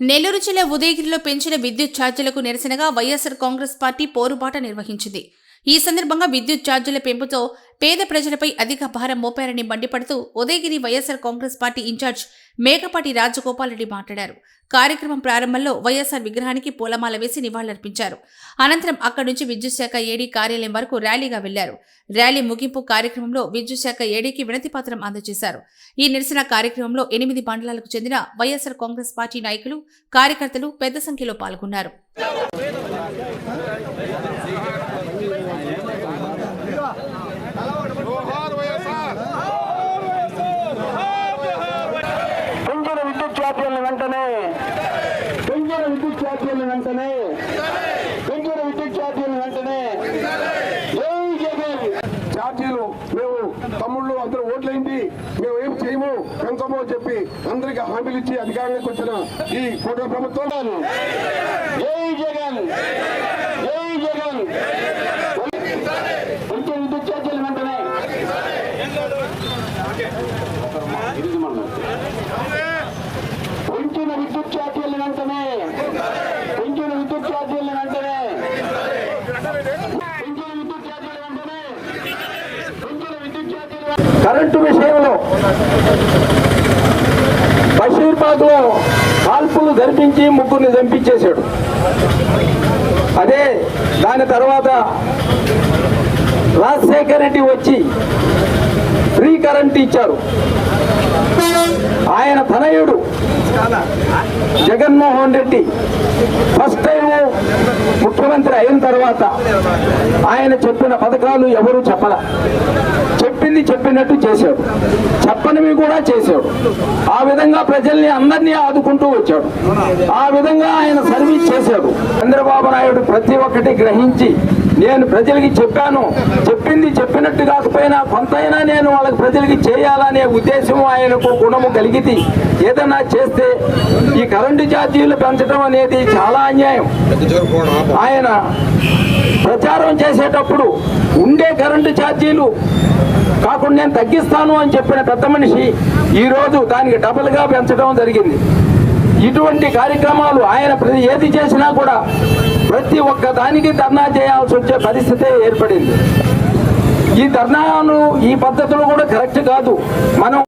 నెల్లూరు జిల్లా ఉదయగిరిలో పెంచిన విద్యుత్ ఛార్జీలకు నిరసనగా వైఎస్సార్ కాంగ్రెస్ పార్టీ పోరుబాట నిర్వహించింది. ఈ సందర్భంగా విద్యుత్ ఛార్జీల పెంపుతో పేద ప్రజలపై అధిక భారం మోపారని మండిపడుతూ Udayagiri YSR Congress party in charge Mekapati Rajagopal Reddy మాట్లాడారు. కార్యక్రమం ప్రారంభంలో వైఎస్సార్ విగ్రహానికి పూలమాల వేసి నివాళులర్పించారు. అనంతరం అక్కడి నుంచి విద్యుత్ శాఖ ఏడీ కార్యాలయం వరకు ర్యాలీగా వెళ్ళారు. ర్యాలీ ముగింపు కార్యక్రమంలో విద్యుత్ శాఖ ఏడీకి వినతి పత్రం అందజేశారు. ఈ నిరసన కార్యక్రమంలో ఎనిమిది మండలాలకు చెందిన వైఎస్సార్ కాంగ్రెస్ పార్టీ నాయకులు కార్యకర్తలు పెద్ద సంఖ్యలో పాల్గొన్నారు జోహార్ వైఎస్ఆర్ పెంచిన విద్యుత్ ఛార్జీలను వెంటనే. పెంచిన విద్యుత్ ఛార్జీలను వెంటనే. పెంచిన విద్యుత్ ఛార్జీలను వెంటనే. జై జగన్. ఛార్జీలు మేము తమ్ముళ్ళు అందరూ ఓట్లయింది మేము ఏం చేయము పెంచము అని చెప్పి అందరికి హామీలు ఇచ్చి అధికారంలోకి వచ్చిన ఈ కూటమి ప్రభుత్వం. జై జగన్ జై జగన్ పెంచిన విద్యుత్ ఛార్జీలను వెంటనే పెంచిన విద్యుత్ ఛార్జీలను వెంటనే పెంచిన విద్యుత్ ఛార్జీలను వెంటనే పెంచిన విద్యుత్ ఛార్జీల వెంటనే పెంచిన విద్యుత్ ఛార్జీల కరెంటు విషయంలో బషీర్బాద్లో కాల్పులు జరిపించి ముగ్గురిని చంపించేశాడు. అదే దాని తర్వాత రాజశేఖర్ రెడ్డి వచ్చి ఫ్రీ కరెంట్ ఇచ్చారు. ఆయన తనయుడు జగన్మోహన్ రెడ్డి ఫస్ట్ టైము ముఖ్యమంత్రి అయిన తర్వాత ఆయన చెప్పిన పథకాలు ఎవరు చెప్పల. చెప్పింది చెప్పినట్టు చేశాడు. చెప్పనివి కూడా చేశాడు. ఆ విధంగా ప్రజల్ని అందరినీ ఆదుకుంటూ వచ్చాడు. ఆ విధంగా ఆయన సర్వీస్ చేశాడు. చంద్రబాబు నాయుడు ప్రతి ఒక్కటి గ్రహించి నేను ప్రజలకి చెప్పాను. చెప్పింది చెప్పినట్టు కాకపోయినా కొంతైనా నేను వాళ్ళకి ప్రజలకి చేయాలనే ఉద్దేశం ఆయనకు గుణము కలిగింది ఏదైనా చేస్తే ఈ కరెంటు ఛార్జీలు పెంచడం అనేది చాలా అన్యాయం. ఆయన ప్రచారం చేసేటప్పుడు ఉండే కరెంటు ఛార్జీలు కాకుండా నేను తగ్గిస్తాను అని చెప్పిన పెద్ద మనిషి ఈరోజు దానికి డబుల్గా పెంచడం జరిగింది. ఇటువంటి కార్యక్రమాలు ఆయన ప్రతి ఏది చేసినా కూడా ప్రతి ఒక్క దానికి ధర్నా చేయాల్సి వచ్చే పరిస్థితి ఏర్పడింది. ఈ ధర్నాను ఈ పద్ధతులు కూడా కరెక్ట్ కాదు. మనం